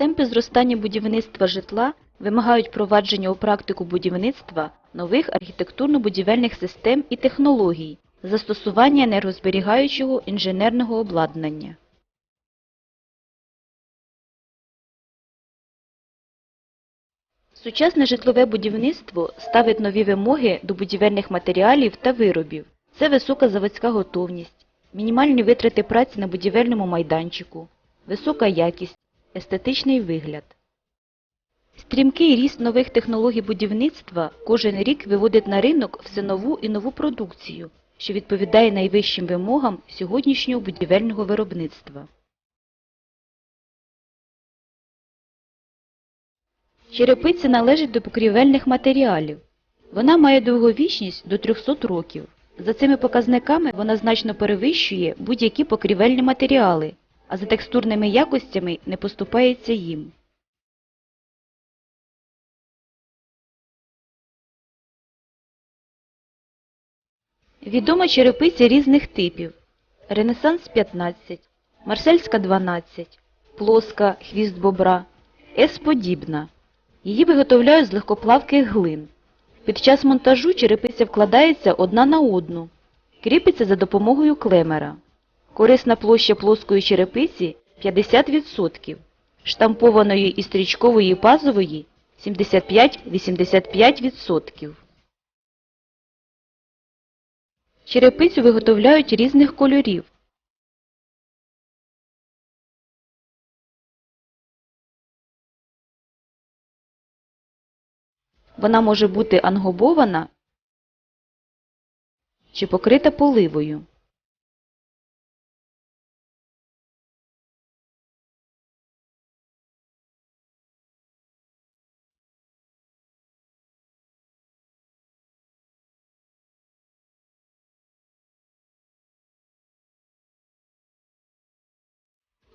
Темпи зростання будівництва житла вимагають впровадження у практику будівництва нових архітектурно-будівельних систем і технологій, застосування енергозберігаючого інженерного обладнання. Сучасне житлове будівництво ставить нові вимоги до будівельних матеріалів та виробів. Це висока заводська готовність, мінімальні витрати праці на будівельному майданчику, висока якість, естетичний вигляд. Стрімкий ріст нових технологій будівництва кожен рік виводить на ринок все нову і нову продукцію, що відповідає найвищим вимогам сьогоднішнього будівельного виробництва. Черепиця належить до покрівельних матеріалів. Вона має довговічність до 300 років. За цими показниками вона значно перевищує будь-які покрівельні матеріали, а за текстурними якостями не поступається їм. Відома черепиця різних типів. Ренесанс 15, Марсельська 12, плоска, хвіст бобра, С-подібна. Її виготовляють з легкоплавких глин. Під час монтажу черепиця вкладається одна на одну. Кріпиться за допомогою клемера. Корисна площа плоскої черепиці 50%, штампованої і стрічкової пазової 75-85%. Черепицю виготовляють різних кольорів. Вона може бути ангобована чи покрита поливою.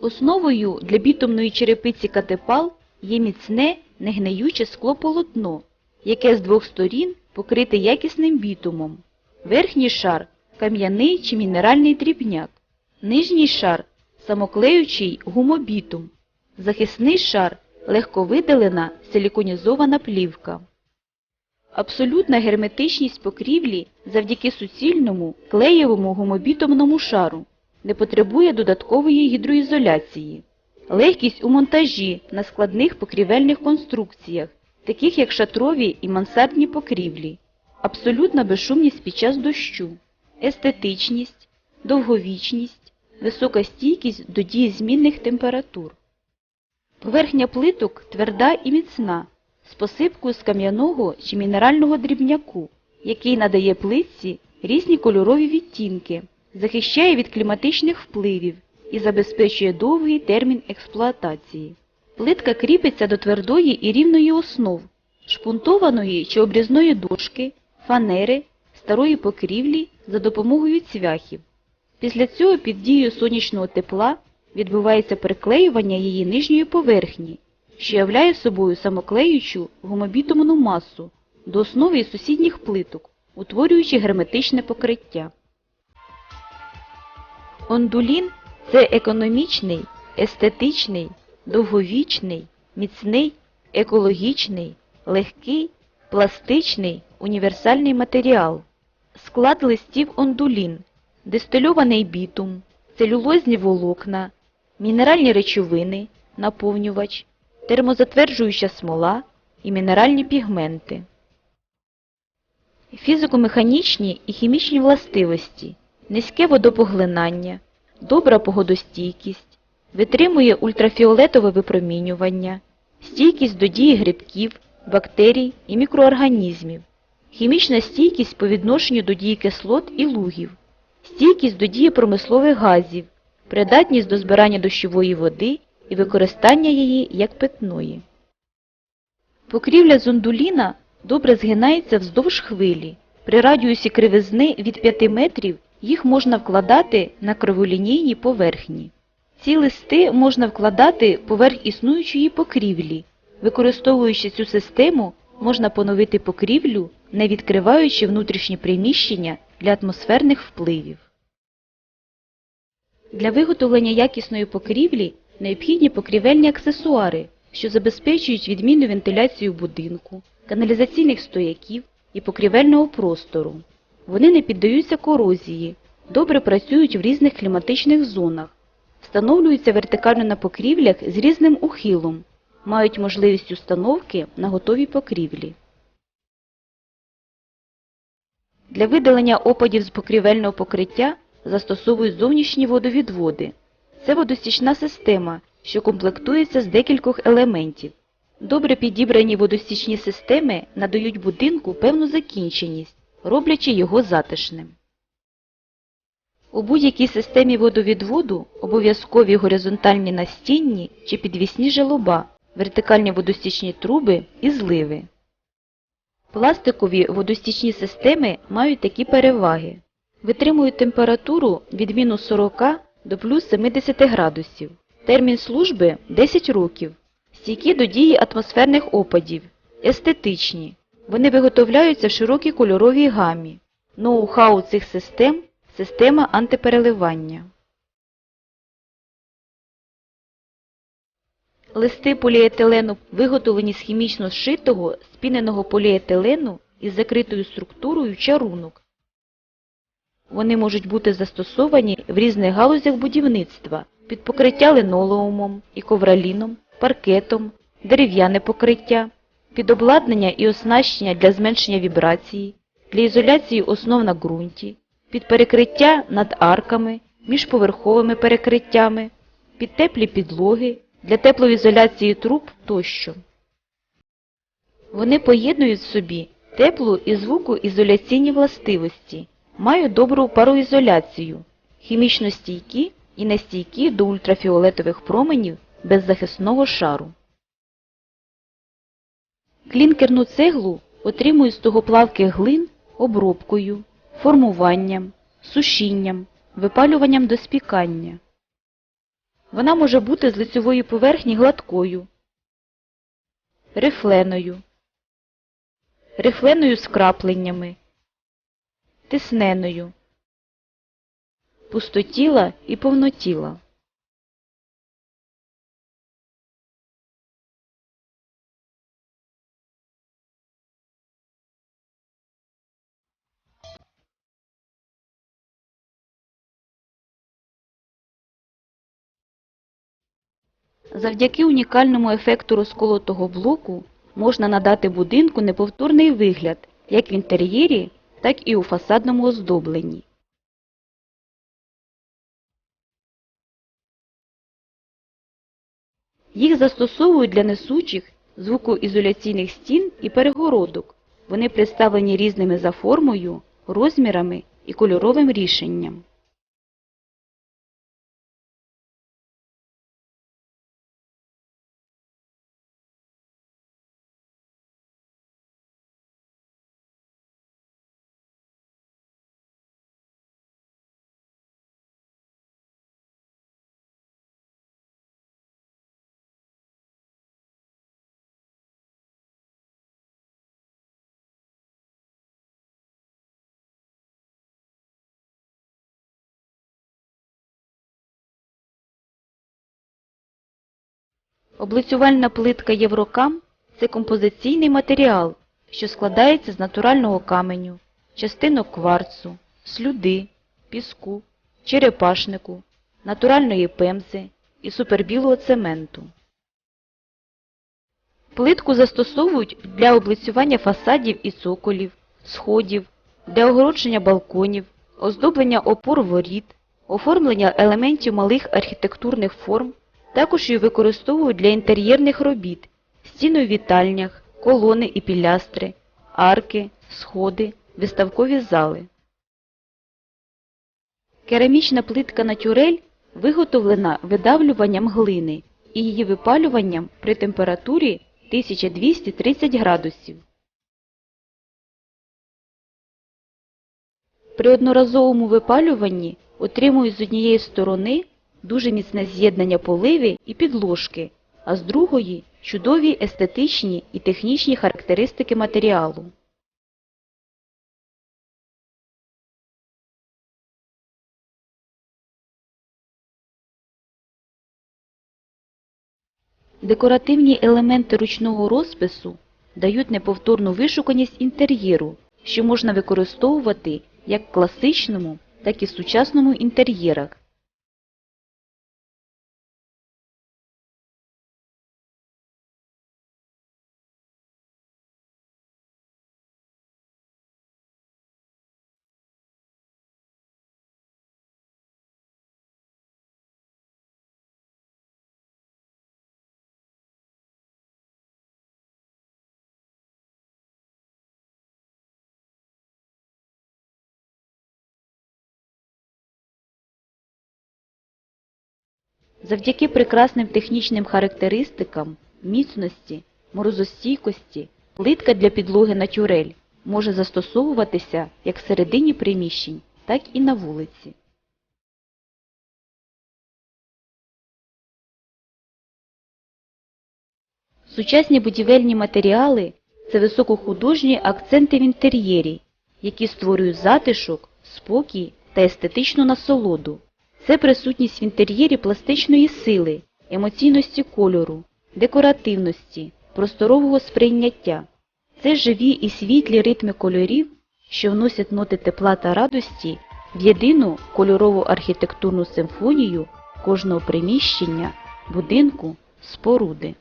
Основою для бітумної черепиці катепал є міцне, негниюче склополотно, яке з двох сторін покрите якісним бітумом. Верхній шар кам'яний чи мінеральний дрібняк, нижній шар самоклеючий гумобітум, захисний шар легковиделена силіконізована плівка. Абсолютна герметичність покрівлі завдяки суцільному клеєвому гумобітомному шару не потребує додаткової гідроізоляції. Легкість у монтажі на складних покрівельних конструкціях, таких як шатрові і мансардні покрівлі, абсолютна безшумність під час дощу, естетичність, довговічність, висока стійкість до дії змінних температур. Поверхня плиток тверда і міцна, з посипкою з кам'яного чи мінерального дрібняку, який надає плитці різні кольорові відтінки, захищає від кліматичних впливів і забезпечує довгий термін експлуатації. Плитка кріпиться до твердої і рівної основ, шпунтованої чи обрізної дошки, фанери, старої покрівлі за допомогою цвяхів. Після цього під дією сонячного тепла відбувається приклеювання її нижньої поверхні, що являє собою самоклеючу гумобітумну масу до основи сусідніх плиток, утворюючи герметичне покриття. Ондулін це економічний, естетичний, довговічний, міцний, екологічний, легкий, пластичний, універсальний матеріал. Склад листів ондулін, дистильований бітум, целюлозні волокна, мінеральні речовини, наповнювач, термозатверджуюча смола і мінеральні пігменти. Фізико-механічні і хімічні властивості, низьке водопоглинання, добра погодостійкість, витримує ультрафіолетове випромінювання, стійкість до дії грибків, бактерій і мікроорганізмів, хімічна стійкість по відношенню до дії кислот і лугів, стійкість до дії промислових газів, придатність до збирання дощової води і використання її як питної. Покрівля зондуліна добре згинається вздовж хвилі. При радіусі кривизни від 5 метрів їх можна вкладати на криволінійні поверхні. Ці листи можна вкладати поверх існуючої покрівлі. Використовуючи цю систему, можна поновити покрівлю, не відкриваючи внутрішні приміщення для атмосферних впливів. Для виготовлення якісної покрівлі необхідні покрівельні аксесуари, що забезпечують відмінну вентиляцію будинку, каналізаційних стояків і покрівельного простору. Вони не піддаються корозії, добре працюють в різних кліматичних зонах, встановлюються вертикально на покрівлях з різним ухилом, мають можливість установки на готовій покрівлі. Для видалення опадів з покрівельного покриття застосовують зовнішні водовідводи. Це водостічна система, що комплектується з декількох елементів. Добре підібрані водостічні системи надають будинку певну закінченість, роблячи його затишним. У будь-якій системі водовідводу обов'язкові горизонтальні настінні чи підвісні желоба, вертикальні водостічні труби і зливи. Пластикові водостічні системи мають такі переваги. Витримують температуру від мінус 40 до плюс 70 градусів. Термін служби 10 років. Стійкі до дії атмосферних опадів. Естетичні. Вони виготовляються в широкій кольоровій гамі. Ноу-хау цих систем – система антипереливання. Листи поліетилену виготовлені з хімічно зшитого спіненого поліетилену із закритою структурою чарунок. Вони можуть бути застосовані в різних галузях будівництва під покриття линолеумом і ковроліном, паркетом, дерев'яне покриття, під обладнання і оснащення для зменшення вібрації, для ізоляції основ на ґрунті, під перекриття над арками, міжповерховими перекриттями, під теплі підлоги, для теплоізоляції труб тощо. Вони поєднують в собі теплу і звукоізоляційні властивості, мають добру пароізоляцію, хімічно стійкі і нестійкі до ультрафіолетових променів беззахисного шару. Клінкерну цеглу отримують з тугоплавких глин обробкою, формуванням, сушінням, випалюванням до спікання. Вона може бути з лицьової поверхні гладкою, рифленою, рифленою з крапленнями, тисненою, пустотіла і повнотіла. Завдяки унікальному ефекту розколотого блоку можна надати будинку неповторний вигляд як в інтер'єрі, так і у фасадному оздобленні. Їх застосовують для несучих звукоізоляційних стін і перегородок. Вони представлені різними за формою, розмірами і кольоровим рішенням. Облицювальна плитка Єврокам – це композиційний матеріал, що складається з натурального каменю, частинок кварцу, слюди, піску, черепашнику, натуральної пемзи і супербілого цементу. Плитку застосовують для облицювання фасадів і цоколів, сходів, для огородження балконів, оздоблення опор воріт, оформлення елементів малих архітектурних форм, також її використовують для інтер'єрних робіт, стіни у вітальнях, колони і пілястри, арки, сходи, виставкові зали. Керамічна плитка натюрель виготовлена видавлюванням глини і її випалюванням при температурі 1230 градусів. При одноразовому випалюванні отримують з однієї сторони дуже міцне з'єднання поливи і підложки, а з другої чудові естетичні і технічні характеристики матеріалу. Декоративні елементи ручного розпису дають неповторну вишуканість інтер'єру, що можна використовувати як в класичному, так і в сучасному інтер'єрах. Завдяки прекрасним технічним характеристикам, міцності, морозостійкості, плитка для підлоги натюрель може застосовуватися як всередині приміщень, так і на вулиці. Сучасні будівельні матеріали – це високохудожні акценти в інтер'єрі, які створюють затишок, спокій та естетичну насолоду. Це присутність в інтер'єрі пластичної сили, емоційності кольору, декоративності, просторового сприйняття. Це живі і світлі ритми кольорів, що вносять ноти тепла та радості в єдину кольорову архітектурну симфонію кожного приміщення, будинку, споруди.